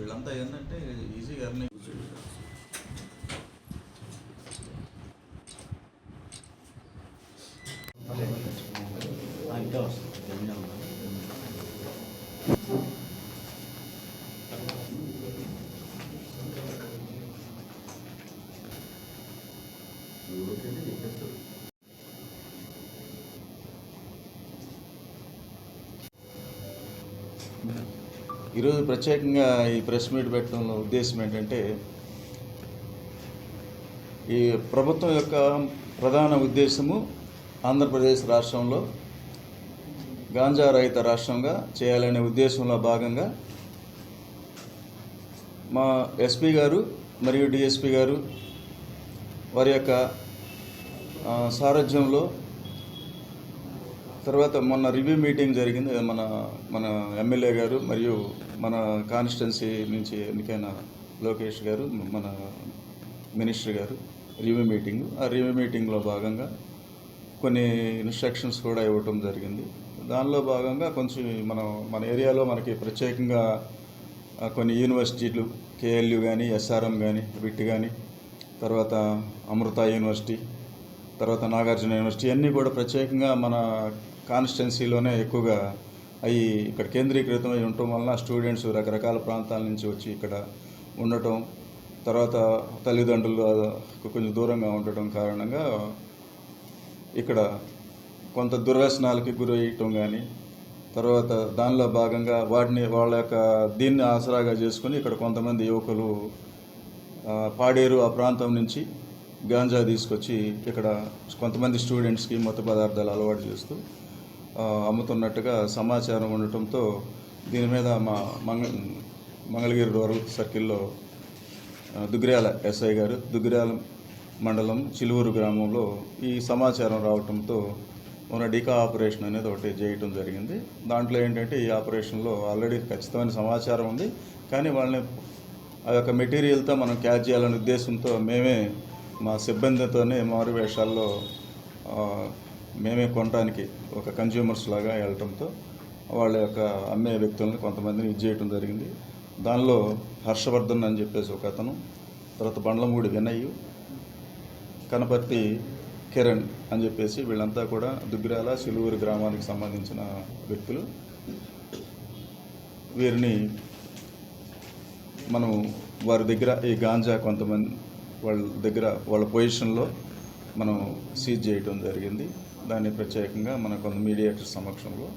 వీళ్ళంతా ఏంటంటే ఈజీగా ఎర్నింగ్ ఇంకా వస్తుంది. ఈరోజు ప్రత్యేకంగా ఈ ప్రెస్ మీట్ పెట్టడంలో ఉద్దేశం ఏంటంటే ఈ ప్రభుత్వం యొక్క ప్రధాన ఉద్దేశము ఆంధ్రప్రదేశ్ రాష్ట్రంలో గాంజా రహిత రాష్ట్రంగా చేయాలనే ఉద్దేశంలో భాగంగా మా ఎస్పీ గారు మరియు డిఎస్పి గారు వారి యొక్క సారథ్యంలో తర్వాత మొన్న రివ్యూ మీటింగ్ జరిగింది. మన మన ఎమ్మెల్యే గారు మరియు మన కాన్స్టిట్యున్సీ నుంచి ఎన్నికైన లోకేష్ గారు మన మినిస్టర్ గారు రివ్యూ మీటింగ్ ఆ రివ్యూ మీటింగ్లో భాగంగా కొన్ని ఇన్స్ట్రక్షన్స్ కూడా ఇవ్వటం జరిగింది. దానిలో భాగంగా కొంచెం మనం మన ఏరియాలో మనకి ప్రత్యేకంగా కొన్ని యూనివర్సిటీలు కేఎల్యు కానీ ఎస్ఆర్ఎం కానీ విట్ కానీ తర్వాత అమృత యూనివర్సిటీ తర్వాత నాగార్జున యూనివర్సిటీ అన్నీ కూడా ప్రత్యేకంగా మన కాన్స్టిట్యున్సీలోనే ఎక్కువగా అవి ఇక్కడ కేంద్రీకృతం ఉండటం వలన స్టూడెంట్స్ రకరకాల ప్రాంతాల నుంచి వచ్చి ఇక్కడ ఉండటం తర్వాత తల్లిదండ్రులు కొంచెం దూరంగా ఉండటం కారణంగా ఇక్కడ కొంత దుర్వ్యసనాలకి గురయ్యటం కానీ తర్వాత దానిలో భాగంగా వాటిని వాళ్ళ యొక్క దీన్ని ఆసరాగా చేసుకుని ఇక్కడ కొంతమంది యువకులు పాడేరు ఆ ప్రాంతం నుంచి గాంజా తీసుకొచ్చి ఇక్కడ కొంతమంది స్టూడెంట్స్కి మత్తు పదార్థాలు అలవాటు చేస్తూ అమ్ముతున్నట్టుగా సమాచారం ఉండటంతో దీని మీద మా మంగ మంగళగిరి రూరల్ సర్కిల్లో దుగ్గిరాల ఎస్ఐ గారు దుగ్గిరాల మండలం చిలువూరు గ్రామంలో ఈ సమాచారం రావటంతో మన డీకా ఆపరేషన్ అనేది ఒకటి చేయటం జరిగింది. దాంట్లో ఏంటంటే ఈ ఆపరేషన్లో ఆల్రెడీ ఖచ్చితమైన సమాచారం ఉంది. కానీ వాళ్ళని ఆ యొక్క మెటీరియల్తో మనం క్యాచ్ చేయాలనే ఉద్దేశంతో మేమే మా సిబ్బందితోనే మారు వేషాల్లో మేమే కొనడానికి ఒక కన్జ్యూమర్స్ లాగా వెళ్ళటంతో వాళ్ళ యొక్క అమ్మే వ్యక్తులను కొంతమందిని ఇది చేయటం జరిగింది. దానిలో హర్షవర్ధన్ అని చెప్పేసి ఒక అతను తర్వాత బండ్లమూడి వినయ్యు కనపర్తి కిరణ్ అని చెప్పేసి వీళ్ళంతా కూడా దుగ్గిరాల సిలువురు గ్రామానికి సంబంధించిన వ్యక్తులు. వీరిని మనం వారి దగ్గర ఈ గాంజా కొంతమంది వాళ్ళ దగ్గర వాళ్ళ పొజిషన్లో మనం సీజ్ చేయటం జరిగింది. దాన్ని ప్రత్యేకంగా మన కొంత మీడియేటర్ సమక్షంలో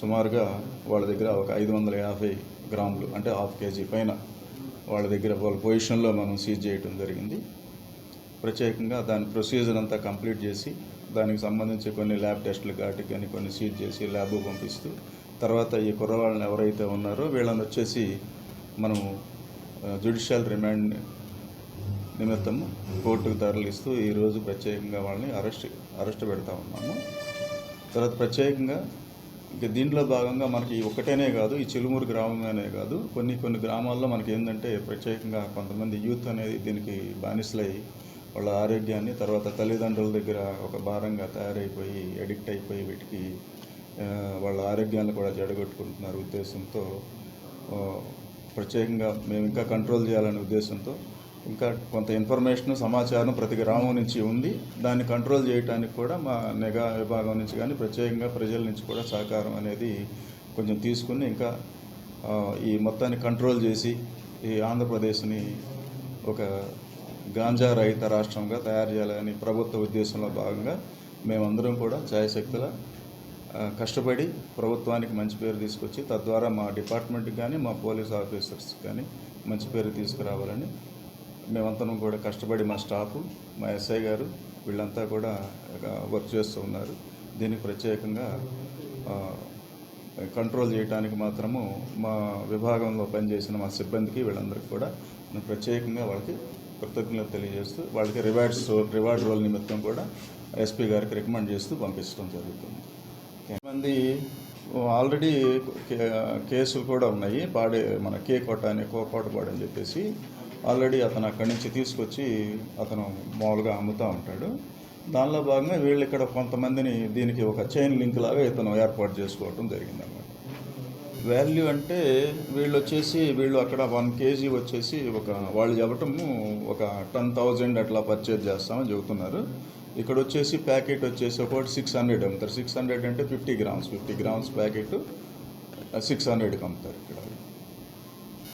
సుమారుగా వాళ్ళ దగ్గర ఒక ఐదు వందల యాభై గ్రాములు అంటే హాఫ్ కేజీ పైన వాళ్ళ దగ్గర వాళ్ళ పొజిషన్లో మనం సీజ్ చేయటం జరిగింది. ప్రత్యేకంగా దాని ప్రొసీజర్ అంతా కంప్లీట్ చేసి దానికి సంబంధించి కొన్ని ల్యాబ్ టెస్టులు కాటికి కానీ కొన్ని సీజ్ చేసి ల్యాబ్ పంపిస్తూ తర్వాత ఈ కుర్రవాళ్ళని ఎవరైతే ఉన్నారో వీళ్ళని వచ్చేసి మనము జుడిషియల్ రిమాండ్ నిమిత్తం కోర్టుకు తరలిస్తూ ఈరోజు ప్రత్యేకంగా వాళ్ళని అరెస్ట్ అరెస్ట్ పెడతా ఉన్నాము. తర్వాత ప్రత్యేకంగా ఇక దీంట్లో భాగంగా మనకి ఒకటేనే కాదు ఈ చిలుమూరు గ్రామమేనే కాదు కొన్ని కొన్ని గ్రామాల్లో మనకి ఏంటంటే ప్రత్యేకంగా కొంతమంది యూత్ అనేది దీనికి బానిసలై వాళ్ళ ఆరోగ్యాన్ని తర్వాత తల్లిదండ్రుల దగ్గర ఒక భారంగా తయారైపోయి అడిక్ట్ అయిపోయి వీటికి వాళ్ళ ఆరోగ్యాన్ని కూడా జడగొట్టుకుంటున్నారు ఉద్దేశంతో ప్రత్యేకంగా మేము ఇంకా కంట్రోల్ చేయాలనే ఉద్దేశంతో ఇంకా కొంత ఇన్ఫర్మేషన్ సమాచారం ప్రతి గ్రామం నుంచి ఉంది. దాన్ని కంట్రోల్ చేయడానికి కూడా మా నిఘా విభాగం నుంచి కానీ ప్రత్యేకంగా ప్రజల నుంచి కూడా సహకారం అనేది కొంచెం తీసుకుని ఇంకా ఈ మొత్తాన్ని కంట్రోల్ చేసి ఈ ఆంధ్రప్రదేశ్ని ఒక గాంజా రహిత రాష్ట్రంగా తయారు చేయాలని ప్రభుత్వ ఉద్దేశంలో భాగంగా మేమందరం కూడా ఛాయశక్తుల కష్టపడి ప్రభుత్వానికి మంచి పేరు తీసుకొచ్చి తద్వారా మా డిపార్ట్మెంట్కి కానీ మా పోలీస్ ఆఫీసర్స్ కానీ మంచి పేరు తీసుకురావాలని మేమంతరం కూడా కష్టపడి మా స్టాఫ్ మా ఎస్ఐ గారు వీళ్ళంతా కూడా వర్క్ చేస్తూ ఉన్నారు. దీనికి ప్రత్యేకంగా కంట్రోల్ చేయడానికి మాత్రము మా విభాగంలో పనిచేసిన మా సిబ్బందికి వీళ్ళందరికీ కూడా నేను ప్రత్యేకంగా వాళ్ళకి కృతజ్ఞతలు తెలియజేస్తూ వాళ్ళకి రివార్డ్స్ రివార్డ్ రోల్ నిమిత్తం కూడా ఎస్పీ గారికి రికమెండ్ చేస్తూ పంపించడం జరుగుతుంది. మంది ఆల్రెడీ కే- కేసులు కూడా ఉన్నాయి. పాడే మన కే కోట అనే కోకోటపాడు పాడని చెప్పేసి ఆల్రెడీ అతను అక్కడి నుంచి తీసుకొచ్చి అతను మామూలుగా అమ్ముతూ ఉంటాడు. దానిలో భాగంగా వీళ్ళు ఇక్కడ కొంతమందిని దీనికి ఒక చైన్ లింక్ లాగా ఇతను ఏర్పాటు చేసుకోవటం జరిగిందన్నమాట. వాల్యూ అంటే వీళ్ళు వచ్చేసి వీళ్ళు అక్కడ వన్ కేజీ వచ్చేసి ఒక వాళ్ళు చెప్పటము ఒక టెన్ థౌజండ్ అట్లా పర్చేజ్ చేస్తామని చెబుతున్నారు. ఇక్కడ వచ్చేసి ప్యాకెట్ వచ్చేసి ఒకటి సిక్స్ హండ్రెడ్ అమ్ముతారు. సిక్స్ హండ్రెడ్ అంటే fifty grams fifty grams packet six హండ్రెడ్కి అమ్ముతారు ఇక్కడ.